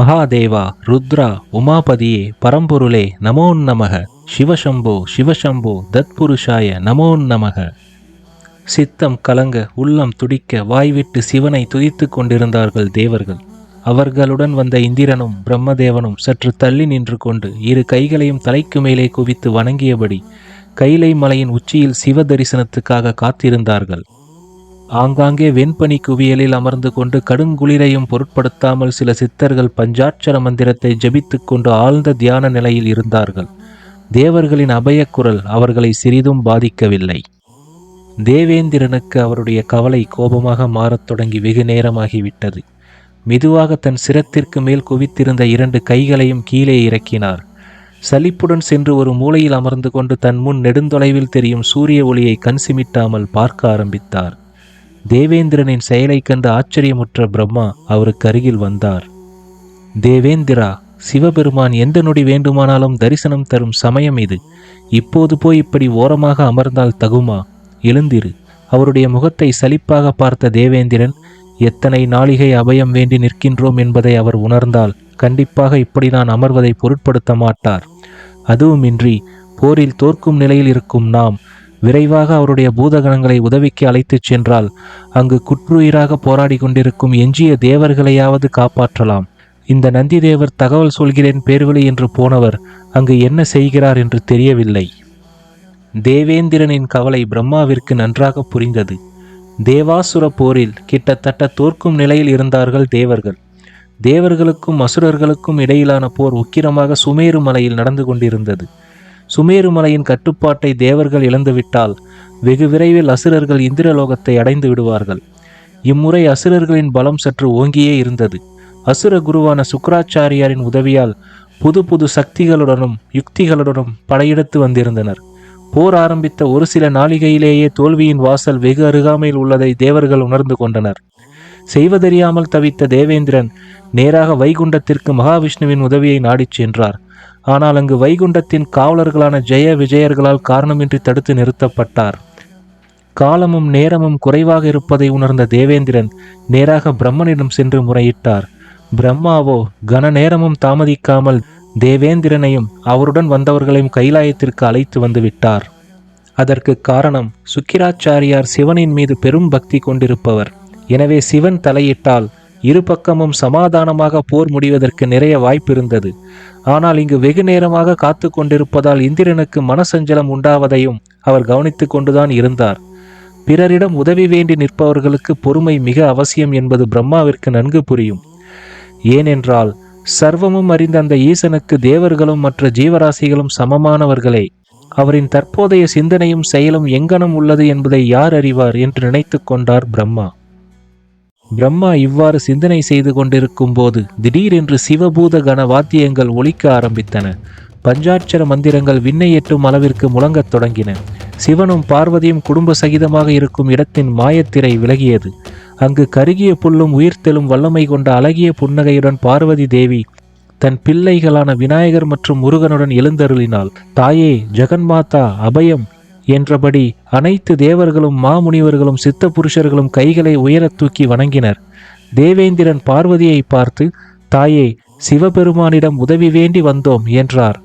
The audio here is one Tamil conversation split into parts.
மகாதேவா ருத்ரா உமாபதியே பரம்பொருளே நமோ நமக. சிவசம்போ சிவசம்போ தத்புருஷாய நமோ நமக. சித்தம் கலங்க உள்ளம் துடிக்க வாய்விட்டு சிவனை துதித்துக் கொண்டிருந்தார்கள் தேவர்கள். அவர்களுடன் வந்த இந்திரனும் பிரம்மதேவனும் சற்று தள்ளி நின்று கொண்டு இரு கைகளையும் தலைக்கு மேலே குவித்து வணங்கியபடி கைலை மலையின் உச்சியில் சிவ தரிசனத்துக்காக காத்திருந்தார்கள். ஆங்காங்கே வெண்பனி குவியலில் அமர்ந்து கொண்டு கடுங்குளிரையும் பொருட்படுத்தாமல் சில சித்தர்கள் பஞ்சாட்சர மந்திரத்தை ஜபித்துக் கொண்டு ஆழ்ந்த தியான நிலையில் இருந்தார்கள். தேவர்களின் அபயக்குரல் அவர்களை சிறிதும் பாதிக்கவில்லை. தேவேந்திரனுக்கு அவருடைய கவலை கோபமாக மாறத் தொடங்கி வெகு நேரமாகிவிட்டது. மெதுவாக தன் சிரத்திற்கு மேல் குவித்திருந்த இரண்டு கைகளையும் கீழே இறக்கினார். சலிப்புடன் சென்று ஒரு மூலையில் அமர்ந்து கொண்டு தன் முன் நெடுந்தொலைவில் தெரியும் சூரிய ஒளியை கண் சிமிட்டாமல் பார்க்க ஆரம்பித்தார். தேவேந்திரனின் செயலைக் கண்டு ஆச்சரியமுற்ற பிரம்மா அவருக்கு அருகில் வந்தார். தேவேந்திரா சிவபெருமான் எந்த நொடி வேண்டுமானாலும் தரிசனம் தரும் சமயம் இது. இப்போது போய் இப்படி ஓரமாக அமர்ந்தால் தகுமா? எழுந்திரு. அவருடைய முகத்தை சலிப்பாக பார்த்த தேவேந்திரன் எத்தனை நாளிகை அபயம் வேண்டி நிற்கின்றோம் என்பதை அவர் உணர்ந்தால் கண்டிப்பாக இப்படி நான் அமர்வதை பொருட்படுத்த மாட்டார். அதுவுமின்றி போரில் தோற்கும் நிலையில் இருக்கும் நாம் விரைவாக அவருடைய பூதகணங்களை உதவிக்கு அழைத்துச் சென்றால் அங்கு குற்றுயிராக போராடி கொண்டிருக்கும் எஞ்சிய தேவர்களையாவது காப்பாற்றலாம். இந்த நந்தி தேவர் தகவல் சொல்கிறேன் பேர்வழி என்று போனவர் அங்கு என்ன செய்கிறார் என்று தெரியவில்லை. தேவேந்திரனின் கவலை பிரம்மாவிற்கு நன்றாக புரிந்தது. தேவாசுர போரில் கிட்டத்தட்ட தோற்கும் நிலையில் இருந்தார்கள் தேவர்கள். தேவர்களுக்கும் அசுரர்களுக்கும் இடையிலான போர் உக்கிரமாக சுமேறு மலையில் நடந்து கொண்டிருந்தது. சுமேரு மலையின் கட்டுப்பாட்டை தேவர்கள் இழந்துவிட்டால் வெகு விரைவில் அசுரர்கள் இந்திரலோகத்தை அடைந்து விடுவார்கள். இம்முறை அசுரர்களின் பலம் சற்று ஓங்கியே இருந்தது. அசுர குருவான சுக்கராச்சாரியாரின் உதவியால் புது புது சக்திகளுடனும் யுக்திகளுடனும் படையெடுத்து வந்திருந்தனர். போர் ஆரம்பித்த ஒரு சில நாளிகையிலேயே தோல்வியின் வாசல் வெகு அருகாமையில் உள்ளதை தேவர்கள் உணர்ந்து கொண்டனர். செய்வதறியாமல் தவித்த தேவேந்திரன் நேராக வைகுண்டத்திற்கு மகாவிஷ்ணுவின் உதவியை நாடிச் சென்றார். ஆனால் அங்கு வைகுண்டத்தின் காவலர்களான ஜெய விஜயர்களால் காரணமின்றி தடுத்து நிறுத்தப்பட்டார். காலமும் நேரமும் குறைவாக இருப்பதை உணர்ந்த தேவேந்திரன் நேராக பிரம்மனிடம் சென்று முறையிட்டார். பிரம்மாவோ கன நேரமும் தாமதிக்காமல் தேவேந்திரனையும் அவருடன் வந்தவர்களையும் கைலாயத்திற்கு அழைத்து வந்து விட்டார். அதற்கு காரணம் சுக்கிராச்சாரியார் சிவனின் மீது பெரும் பக்தி கொண்டிருப்பவர். எனவே சிவன் தலையிட்டால் இரு பக்கமும் சமாதானமாக போர் முடிவதற்கு நிறைய வாய்ப்பு இருந்தது ஆனால் இங்கு வெகு நேரமாக காத்து கொண்டிருப்பதால் இந்திரனுக்கு மனசஞ்சலம் உண்டாவதையும் அவர் கவனித்து கொண்டுதான் இருந்தார். பிறரிடம் உதவி வேண்டி நிற்பவர்களுக்கு பொறுமை மிக அவசியம் என்பது பிரம்மாவிற்கு நன்கு புரியும். ஏனென்றால் சர்வமும் அறிந்த அந்த ஈசனுக்கு தேவர்களும் மற்ற ஜீவராசிகளும் சமமானவர்களே அவரின் தற்போதைய சிந்தனையும் செயலும் எங்கனம் உள்ளது என்பதை யார் அறிவார் என்று நினைத்து கொண்டார் பிரம்மா. பிரம்மா இவ்வாறு சிந்தனை செய்து கொண்டிருக்கும் போது திடீரென்று சிவபூத கன வாத்தியங்கள் ஒழிக்க ஆரம்பித்தன. பஞ்சாட்சர மந்திரங்கள் விண்ணை எட்டும் அளவிற்கு முழங்கத் தொடங்கின. சிவனும் பார்வதியும் குடும்ப சகிதமாக இருக்கும் இடத்தின் மாயத்திரை விலகியது. அங்கு கருகிய புல்லும் உயிர்த்தெழும் வல்லமை கொண்ட அழகிய புன்னகையுடன் பார்வதி தேவி தன் பிள்ளைகளான விநாயகர் மற்றும் முருகனுடன் எழுந்தருளினாள். தாயே ஜெகன்மாதா அபயம் என்றபடி அனைத்து தேவர்களும் மாமுனிவர்களும் சித்த புருஷர்களும் கைகளை உயரத் தூக்கி வணங்கினர். தேவேந்திரன் பார்வதியை பார்த்து தாயே சிவபெருமானிடம் உதவி வேண்டி வந்தோம் என்றார்.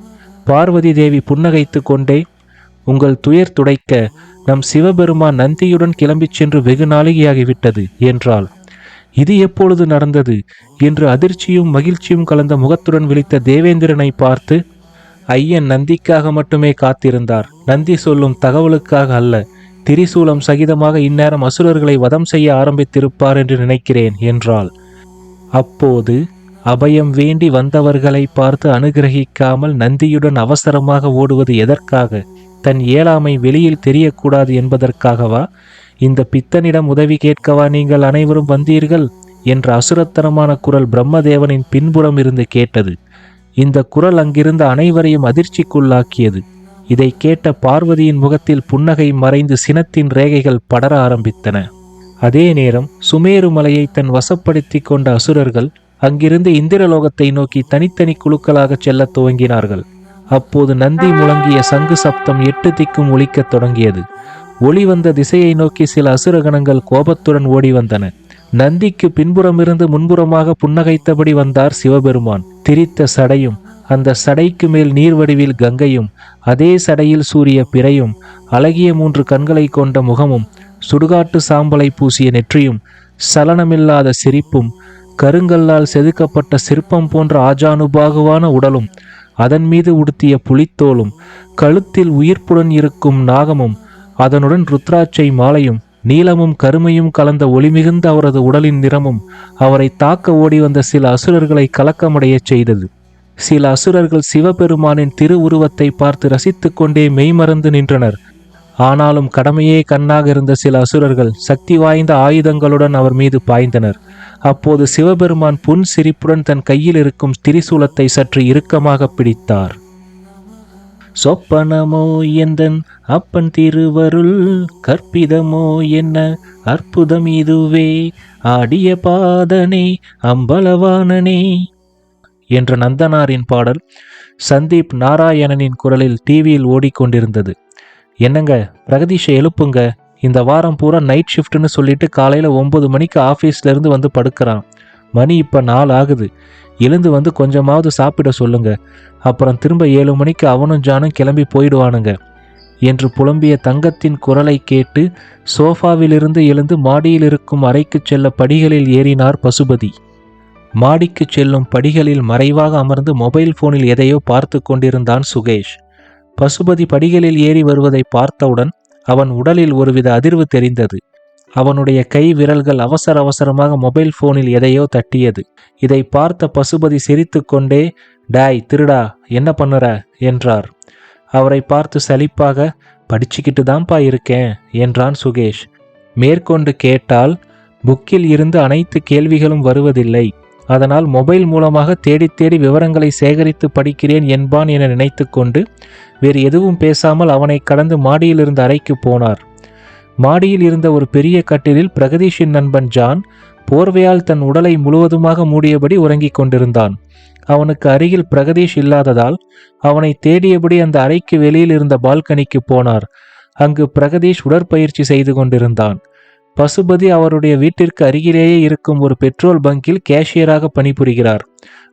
பார்வதி தேவி புன்னகைத்து கொண்டே உங்கள் துயர் துடைக்க நம் சிவபெருமான் நந்தியுடன் கிளம்பிச் சென்று வெகு நாளிகையாகிவிட்டது என்றாள். இது எப்பொழுது நடந்தது? என்று அதிர்ச்சியும் மகிழ்ச்சியும் கலந்த முகத்துடன் விழித்த தேவேந்திரனை பார்த்து ஐயன் நந்திக்காக மட்டுமே காத்திருந்தார். நந்தி சொல்லும் தகவலுக்காக அல்ல திரிசூலம் சகிதமாக இந்நேரம் அசுரர்களை வதம் செய்ய ஆரம்பித்திருப்பார் என்று நினைக்கிறேன் என்றாள். அப்போது அபயம் வேண்டி வந்தவர்களை பார்த்து அனுகிரகிக்காமல் நந்தியுடன் அவசரமாக ஓடுவது எதற்காக? தன் இயலாமை வெளியில் தெரியக்கூடாது என்பதற்காகவா? இந்த பித்தனிடம் உதவி கேட்கவா நீங்கள் அனைவரும் வந்தீர்கள்? என்ற அசுரத்தனமான குரல் பிரம்மதேவனின் பின்புறம் இருந்து கேட்டது. இந்த குரல் அங்கிருந்த அனைவரையும் அதிர்ச்சிக்குள்ளாக்கியது. இதை கேட்ட பார்வதியின் முகத்தில் புன்னகை மறைந்து சினத்தின் ரேகைகள் படர ஆரம்பித்தன. அதே நேரம் சுமேரு மலையை தன் வசப்படுத்தி கொண்ட அசுரர்கள் அங்கிருந்து இந்திரலோகத்தை நோக்கி தனித்தனி குழுக்களாக செல்லத் துவங்கினார்கள். அப்போது நந்தி முழங்கிய சங்கு சப்தம் எட்டு திக்கும் ஒலிக்கத் தொடங்கியது. ஒளி வந்த திசையை நோக்கி சில அசுரகணங்கள் கோபத்துடன் ஓடி வந்தன. நந்திக்கு பின்புறமிருந்து முன்புறமாக புன்னகைத்தபடி வந்தார் சிவபெருமான். திரித்த சடையும் அந்த சடைக்கு மேல் நீர் வடிவில் கங்கையும் அதே சடையில் சூரிய பிறையும் அழகிய மூன்று கண்களை கொண்ட முகமும் சுடுகாட்டு சாம்பலை பூசிய நெற்றியும் சலனமில்லாத சிரிப்பும் கருங்கல்லால் செதுக்கப்பட்ட சிற்பம் போன்ற ஆஜானுபாகுவான உடலும் அதன் மீது உடுத்திய புலித்தோலும் கழுத்தில் உயிர்ப்புடன் இருக்கும் நாகமும் அதனுடன் ருத்ராட்சை மாலையும் நீலமும் கருமையும் கலந்த ஒளிமிகுந்த அவரது உடலின் நிறமும் அவரை தாக்க ஓடி வந்த சில அசுரர்களை கலக்கமடையச் செய்தது. சில அசுரர்கள் சிவபெருமானின் திருவுருவத்தை பார்த்து ரசித்து கொண்டே மெய்மறந்து நின்றனர். ஆனாலும் கடமையே கண்ணாக இருந்த சில அசுரர்கள் சக்தி வாய்ந்த ஆயுதங்களுடன் அவர் மீது பாய்ந்தனர். அப்போது சிவபெருமான் புன் சிரிப்புடன் தன் கையில் இருக்கும் திரிசூலத்தை சற்று இறுக்கமாக பிடித்தார். சொப்பனமோ எந்தன் அப்பன் திருவருள் கற்பிதமோ என்ன அற்புதம் இதுவே? ஆடிய பாதனே அம்பலவானனே என்ற நந்தனாரின் பாடல் சந்தீப் நாராயணனின் குரலில் டிவியில் ஓடிக்கொண்டிருந்தது. என்னங்க பிரகதீஷை எழுப்புங்க. இந்த வாரம் பூரா நைட் ஷிஃப்ட்னு சொல்லிட்டு காலையில் ஒம்பது மணிக்கு ஆஃபீஸ்லேருந்து வந்து படுக்கிறான். மணி இப்போ நாலு ஆகுது. எழுந்து வந்து கொஞ்சமாவது சாப்பிட சொல்லுங்க. அப்புறம் திரும்ப ஏழு மணிக்கு அவனும் ஜானும் கிளம்பி போயிடுவானுங்க என்று புலம்பிய தங்கத்தின் குரலை கேட்டு சோஃபாவிலிருந்து எழுந்து மாடியில் இருக்கும் அறைக்கு செல்ல படிகளில் ஏறினார் பசுபதி. மாடிக்கு செல்லும் படிகளில் மறைவாக அமர்ந்து மொபைல் போனில் எதையோ பார்த்து கொண்டிருந்தான் சுகேஷ். பசுபதி படிகளில் ஏறி வருவதை பார்த்தவுடன் அவன் உடலில் ஒருவித அதிர்வு தெரிந்தது. அவனுடைய கை விரல்கள் அவசர அவசரமாக மொபைல் போனில் எதையோ தட்டியது. இதை பார்த்த பசுபதி சிரித்துக்கொண்டே டாய் திருடா என்ன பண்ணுற? என்றார். அவரை பார்த்து சலிப்பாக படிச்சுக்கிட்டு தான்ப்பா இருக்கேன் என்றான் சுகேஷ். மேற்கொண்டு கேட்டால் புக்கில் இருந்து அனைத்து கேள்விகளும் வருவதில்லை. அதனால் மொபைல் மூலமாக தேடி தேடி விவரங்களை சேகரித்து படிக்கிறேன் என்பான் என நினைத்துக்கொண்டு வேறு எதுவும் பேசாமல் அவனை கடந்து மாடியில் அறைக்கு போனார். மாடியில் இருந்த ஒரு பெரிய கட்டிலில் பிரகதீஷின் நண்பன் ஜான் போர்வையால் தன் உடலை முழுவதுமாக மூடியபடி உறங்கிக் கொண்டிருந்தான். அவனுக்கு அருகில் பிரகதீஷ் இல்லாததால் அவனை தேடியபடி அந்த அறைக்கு வெளியில் இருந்த பால்கனிக்கு போனார். அங்கு பிரகதீஷ் உடற்பயிற்சி செய்து கொண்டிருந்தான். பசுபதி அவருடைய வீட்டிற்கு அருகிலேயே இருக்கும் ஒரு பெட்ரோல் பங்கில் கேஷியராக பணிபுரிகிறார்.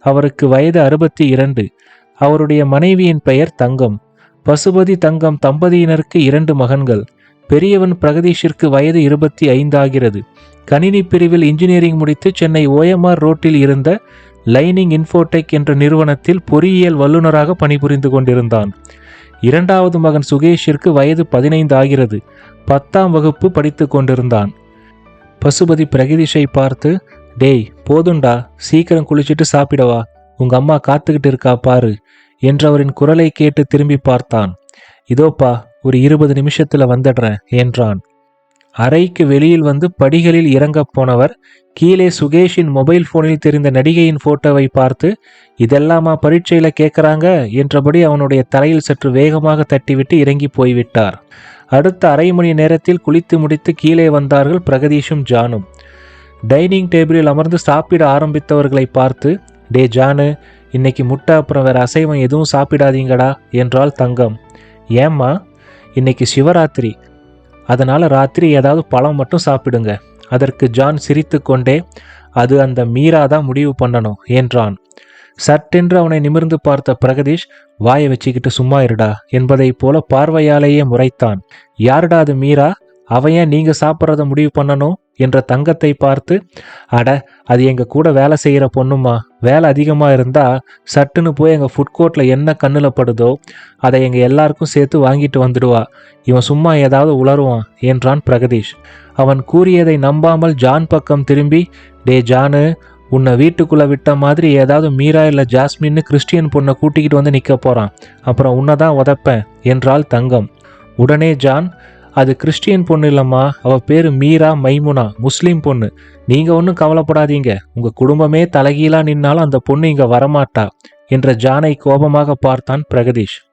அவருக்கு வயது அறுபத்தி இரண்டு. அவருடைய மனைவியின் பெயர் தங்கம். பசுபதி தங்கம் தம்பதியினருக்கு இரண்டு மகன்கள். பெரியவன் பிரகதீஷிற்கு வயது இருபத்தி ஐந்து ஆகிறது. கணினி பிரிவில் இன்ஜினியரிங் முடித்து சென்னை ஓஎம்ஆர் ரோட்டில் இருந்த லைனிங் இன்ஃபோடெக் என்ற நிறுவனத்தில் பொறியியல் வல்லுநராக பணிபுரிந்து கொண்டிருந்தான். இரண்டாவது மகன் சுகேஷிற்கு வயது பதினைந்து ஆகிறது. பத்தாம் வகுப்பு படித்து கொண்டிருந்தான். பசுபதி பிரகதீஷை பார்த்து டேய் போதுண்டா சீக்கிரம் குளிச்சுட்டு சாப்பிடவா உங்க அம்மா காத்துக்கிட்டு இருக்கா பாரு என்றவரின் குரலை கேட்டு திரும்பி பார்த்தான். இதோப்பா ஒரு இருபது நிமிஷத்துல வந்துடுறேன் என்றான். அறைக்கு வெளியில் வந்து படிகளில் இறங்கப் போனவர் கீழே சுகேஷின் மொபைல் போனில் தெரிந்த நடிகையின் போட்டோவை பார்த்து இதெல்லாமா பரீட்சையில கேட்கறாங்க என்றபடி அவனுடைய தலையில் சற்று வேகமாக தட்டிவிட்டு இறங்கி போய்விட்டார். அடுத்த அரை மணி நேரத்தில் குளித்து முடித்து கீழே வந்தார்கள் பிரகதீஷும் ஜானும். டைனிங் டேபிளில் அமர்ந்து சாப்பிட ஆரம்பித்தவர்களை பார்த்து டே ஜானு இன்னைக்கு முட்டை அப்புறம் வேற அசைவம் எதுவும் சாப்பிடாதீங்கடா என்றால் தங்கம். ஏம்மா இன்னைக்கு சிவராத்திரி அதனால் ராத்திரி ஏதாவது பழம் மட்டும் சாப்பிடுங்க. அதற்கு ஜான் சிரித்து கொண்டே அது அந்த மீரா தான் முடிவு பண்ணணும் என்றான். சட்டென்று அவனை நிமிர்ந்து பார்த்த பிரகதீஷ் வாயை வச்சுக்கிட்டு சும்மா இருடா என்பதைப் போல பார்வையாலேயே முறைத்தான். யாருடா அது மீரா? அவன் ஏன் நீங்க சாப்பிட்றத முடிவு பண்ணணும்? என்ற தங்கத்தை பார்த்து அட அது எங்கள் கூட வேலை செய்கிற பொண்ணுமா? வேலை அதிகமாக இருந்தால் சட்டுன்னு போய் எங்கள் ஃபுட் கோர்ட்டில் என்ன கண்ணில் படுதோ அதை எங்கள் எல்லாருக்கும் சேர்த்து வாங்கிட்டு வந்துடுவா. இவன் சும்மா ஏதாவது உளருவான் என்றான் பிரகதீஷ். அவன் கூறியதை நம்பாமல் ஜான் பக்கம் திரும்பி டே ஜானு உன்னை வீட்டுக்குள்ளே விட்ட மாதிரி ஏதாவது மீரா இல்லை ஜாஸ்மின்னு கிறிஸ்டியன் பொண்ணை கூட்டிக்கிட்டு வந்து நிற்க போகிறான் அப்புறம் உன்னை தான் உதப்பேன் என்றாள் தங்கம். உடனே ஜான் அது கிறிஸ்டியன் பொண்ணு இல்லம்மா. அவ பேரு மீரா மைமுனா. முஸ்லீம் பொண்ணு. நீங்க ஒன்றும் கவலைப்படாதீங்க. உங்க குடும்பமே தலகீழா நின்னாலும் அந்த பொண்ணு இங்க வரமாட்டா. என்ற ஜானை கோபமாக பார்த்தான் பிரகதீஷ்.